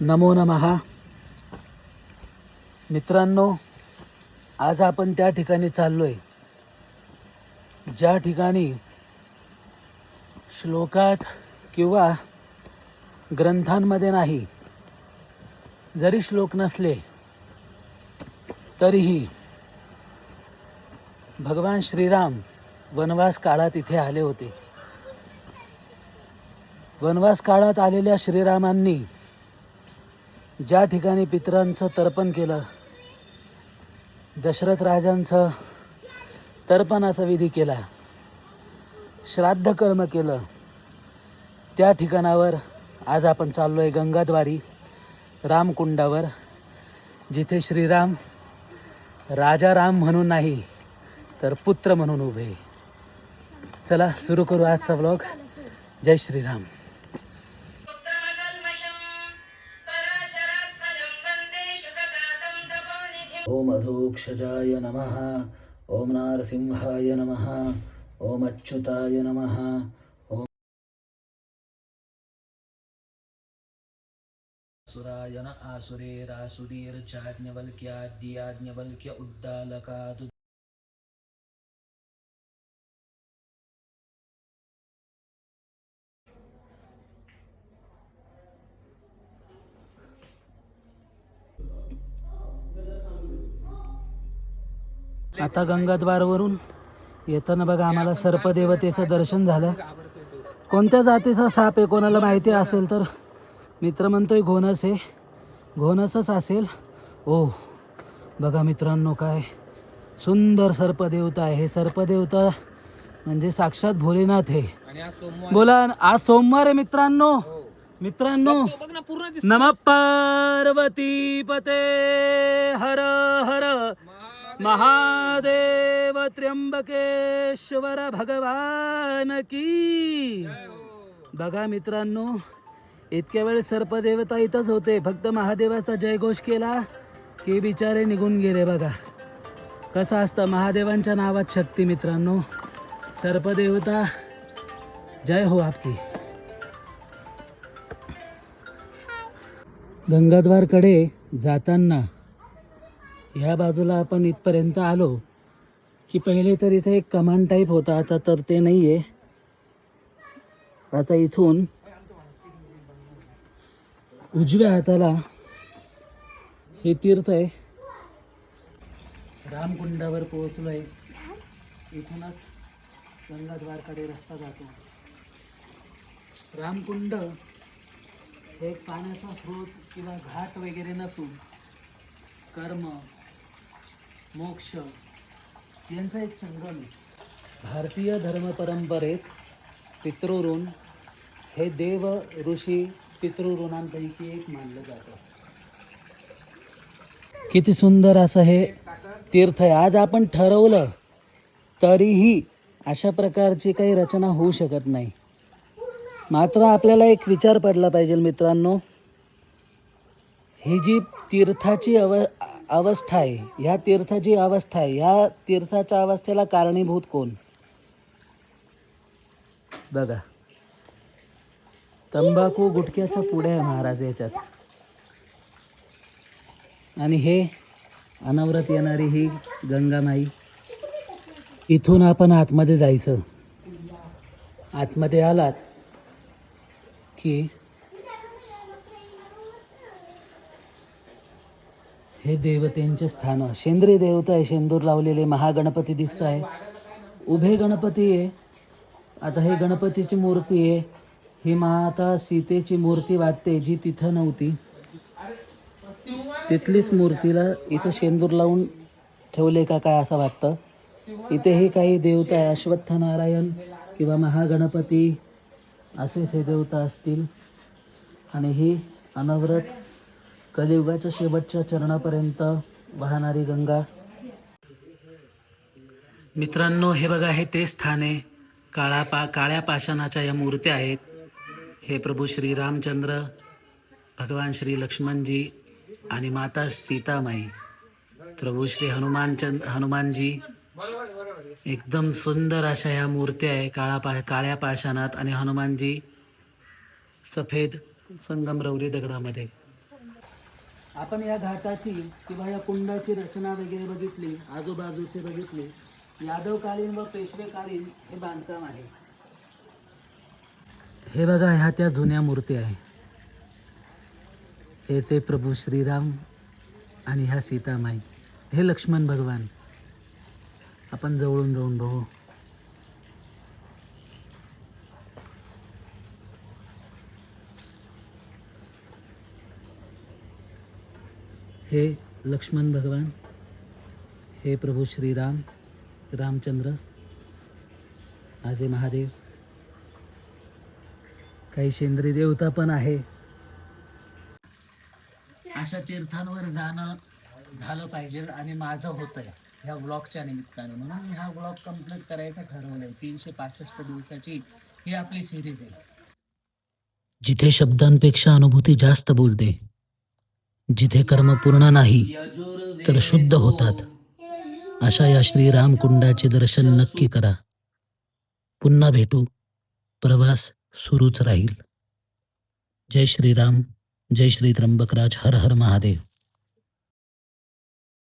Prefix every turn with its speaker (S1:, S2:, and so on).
S1: नमो नमः. मित्रांनो आज आपण त्या ठिकाणी चाललोय. ज्या ठिकाणी श्लोकात किंवा ग्रंथांमध्ये नाही जरी श्लोक नसले तरीही भगवान श्रीराम वनवास काळात इथे आले होते. वनवास काळात आलेल्या श्रीरामांनी ज्या ठिकाणी पितरांचं तर्पण केलं दशरथ राजांचं तर्पणाचा विधी केला श्राद्ध कर्म केलं त्या ठिकाणावर आज आपण चाललो आहे गंगाद्वारी रामकुंडावर जिथे श्रीराम राजा राम म्हणून नाही तर पुत्र म्हणून उभे. चला सुरू करू आजचा ब्लॉग जय श्रीराम. ओम अधोक्षजाय नमः। ओम नारसिंहाय नमः। ओम अच्युताय नमः। ओम सुरायन आसुरेरासुरीर्चाज्ञवल्क्याद्याज्ञवल्क्य उद्दालकात् आता गंगाद्वारवरून येताना बघा आम्हाला सर्पदेवतेचं दर्शन झालं. कोणत्या जातीचा साप आहे कोणाला माहिती असेल तर? मित्र म्हणतोय घोणस आहे. घोणसच असेल. ओ बघा मित्रांनो काय सुंदर सर्पदेवता आहे. हे सर्पदेवता म्हणजे साक्षात भोलेनाथ
S2: हे
S1: बोला आज सोमवार आहे मित्रांनो. मित्रांनो नम पार्वती पते हर हर महादेव त्र्यंबकेश्वर भगवान की. बघा मित्रांनो इतक्या वेळ सर्पदेवता इथंच होते. फक्त महादेवाचा जयघोष केला की बिचारे निघून गेले बघा. कसं असतं महादेवांच्या नावात शक्ती मित्रांनो. सर्पदेवता जय हो आपकी. गंगाद्वारकडे जाताना ह्या बाजूला आपण इथपर्यंत आलो की पहिले तर इथे एक कमान टाईप होता. आता तर ते नाही आहे आता इथून उजव्या हाताला हे तीर्थ आहे. रामकुंडावर पोहोचलो आहे इथूनच गंगाद्वारकडे रस्ता जातो. रामकुंड हे पाण्याचा स्रोत किंवा घाट वगैरे नसून कर्म मोक्ष. यांचा एक संगम आहे. भारतीय धर्म परंपरेत पितृऋण हे देव ऋषी पितृऋणांपैकी एक मानलं जातं. किती सुंदर असं हे तीर्थ आहे. आज आपण ठरवलं तरीही अशा प्रकारची काही रचना होऊ शकत नाही. मात्र आपल्याला एक विचार पडला पाहिजे मित्रांनो. ही जी तीर्थाची अव अवस्था आहे ह्या तीर्थाची अवस्था आहे ह्या तीर्थाच्या अवस्थेला कारणीभूत कोण? बघा. तंबाखू गुटख्याचा पुढे आहे महाराज याच्यात. आणि हे अनावरत येणारी ही गंगामाई इथून आपण आतमध्ये जायचं. आतमध्ये आलात की हे देवतेंचे स्थान. शेंद्री देवता आहे शेंदूर लावलेले महागणपती दिसत आहे. उभे गणपती आहे. आता हे गणपतीची मूर्ती आहे. ही माता सीतेची मूर्ती वाटते जी तिथं नव्हती. तिथलीच मूर्तीला इथं शेंदूर लावून ठेवले का काय असं वाटतं? इथेही काही देवता आहे अश्वत्थ नारायण किंवा महागणपती असेच हे देवता असतील. आणि ही अनवरत कलियुगाच्या शेवटच्या चरणापर्यंत वाहणारी गंगा. मित्रांनो हे बघा हे ते स्थाने काळा पा काळ्या पाषाणाच्या या मूर्त्या आहेत. हे प्रभू श्री रामचंद्र भगवान श्री लक्ष्मणजी आणि माता सीतामाई. प्रभू श्री हनुमानचंद हनुमानजी. एकदम सुंदर अशा ह्या मूर्त्या आहे काळा पा काळ्या पाषाणात. आणि हनुमानजी सफेद संगमरवरी दगडामध्ये. आपण या घाटाची किंवा या कुंडाची रचना वगैरे बघितली आजूबाजूची बघितले यादवकालीन व पेशवेकालीन हे बांधकाम आहे. हे बघा ह्या त्या जुन्या मूर्ती आहे. हे ते प्रभू श्रीराम आणि ह्या सीतामाई. हे लक्ष्मण भगवान. आपण जवळून जाऊन बघू. हे लक्ष्मण भगवान हे प्रभू श्रीराम रामचंद्र माझे महादेव. काही सेंद्रिय देवता पण आहे. अशा तीर्थांवर जाणं झालं पाहिजे आणि माझं होतंय. आहे ह्या ब्लॉगच्या निमित्तानं म्हणून मी हा ब्लॉग कंप्लीट करायचं ठरवलं आहे तीनशे पासष्ट दिवसाची ही आपली सिरीज आहे. जिथे शब्दांपेक्षा अनुभूती जास्त बोलते जिथे कर्म पूर्ण नाही तर शुद्ध होतात. अशा या श्रीरामकुंडाचे दर्शन नक्की करा. पुन्हा भेटू. प्रवास सुरूच राहील. जय श्रीराम जय श्री त्र्यंबकराज हर हर महादेव.